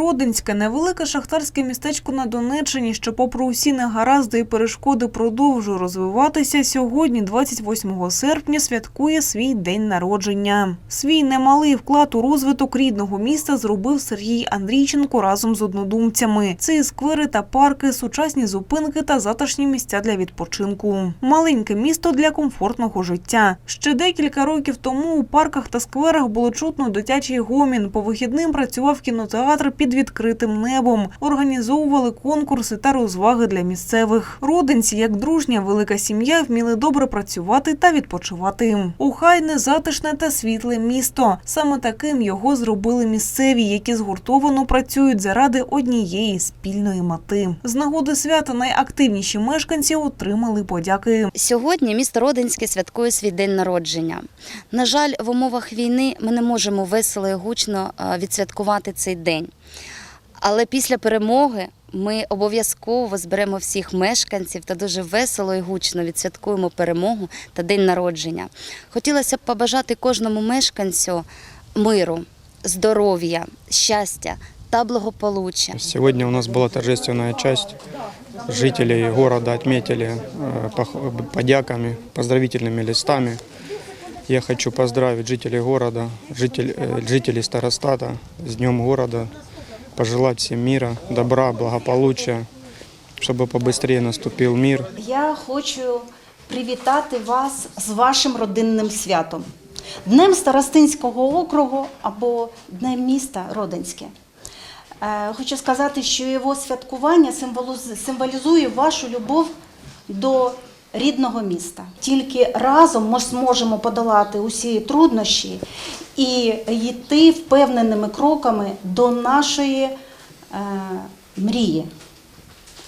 Родинське невелике шахтарське містечко на Донеччині, що, попри усі негаразди і перешкоди, продовжує розвиватися. Сьогодні, 28 серпня, святкує свій день народження. Свій немалий вклад у розвиток рідного міста зробив Сергій Андрійченко разом з однодумцями. Це і сквери та парки, сучасні зупинки та затишні місця для відпочинку. Маленьке місто для комфортного життя. Ще декілька років тому у парках та скверах було чутно дитячий гомін. По вихідним працював кінотеатр під відкритим небом. Організовували конкурси та розваги для місцевих. Родинці, як дружня велика сім'я, вміли добре працювати та відпочивати. Охайне, затишне та світле місто. Саме таким його зробили місцеві, які згуртовано працюють заради однієї спільної мети. З нагоди свята найактивніші мешканці отримали подяки. Сьогодні місто Родинське святкує свій день народження. На жаль, в умовах війни ми не можемо весело і гучно е, відсвяткувати цей день. Але після перемоги ми обов'язково зберемо всіх мешканців та дуже весело і гучно відсвяткуємо перемогу та день народження. Хотілося б побажати кожному мешканцю миру, здоров'я, щастя та благополуччя. Сегодня у нас была торжественная часть. Жители города отметили э, пох- подяками, поздравительными листами. Я хочу поздравить жителей города, житель- э, жителей Старостата с Днем города, пожелать всем мира, добра, благополучия, чтобы побыстрее наступил мир. Я хочу привітати вас з вашим родинним святом. Днем Старостинського округу або Днем міста Родинське. Е, Хочу сказати, що його святкування символізує вашу любов до рідного міста. Тільки разом ми зможемо подолати усі труднощі і йти впевненими кроками до нашої е, мрії,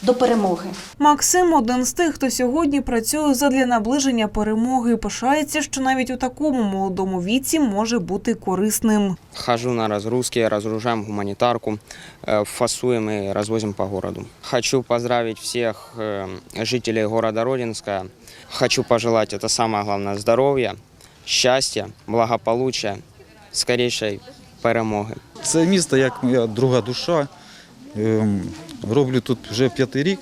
до перемоги. Максим один з тих, хто сьогодні працює задля наближення перемоги. Пишається, що навіть у такому молодому віці може бути корисним. Хожу на разгрузки, разгружаем гуманитарку, э, фасуем и развозим по городу. Хочу поздравить всех э, жителей города Родинска. Хочу пожелать, это самое главное, здоровья, счастья, благополучия, скорейшей перемоги. Це місто як моя друга душа. Роблю тут вже п'ятий рік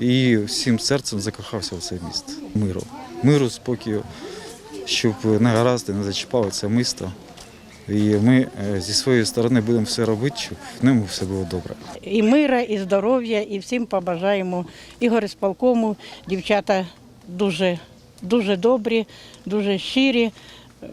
і всім серцем закохався в це місто. Миру. Миру, спокою, щоб негаразди не зачіпали це місто. І ми е, зі своєї сторони будемо все робити, щоб в ньому все було добре. і мира, і здоров'я, і всім побажаємо. І горисполкому дівчата дуже, дуже добрі, дуже щирі.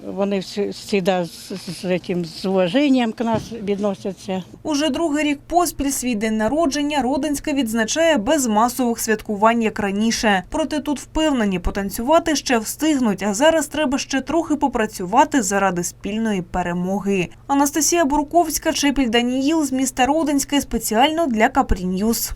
Вони завжди з, цим, з уваженням к нас відносяться. Уже другий рік поспіль свій день народження Родинська відзначає без масових святкувань, як раніше. Проте тут впевнені, потанцювати ще встигнуть, а зараз треба ще трохи попрацювати заради спільної перемоги. Анастасія Бурковська, Чепіль Даніїл з міста Родинське спеціально для Капрі Ньюс.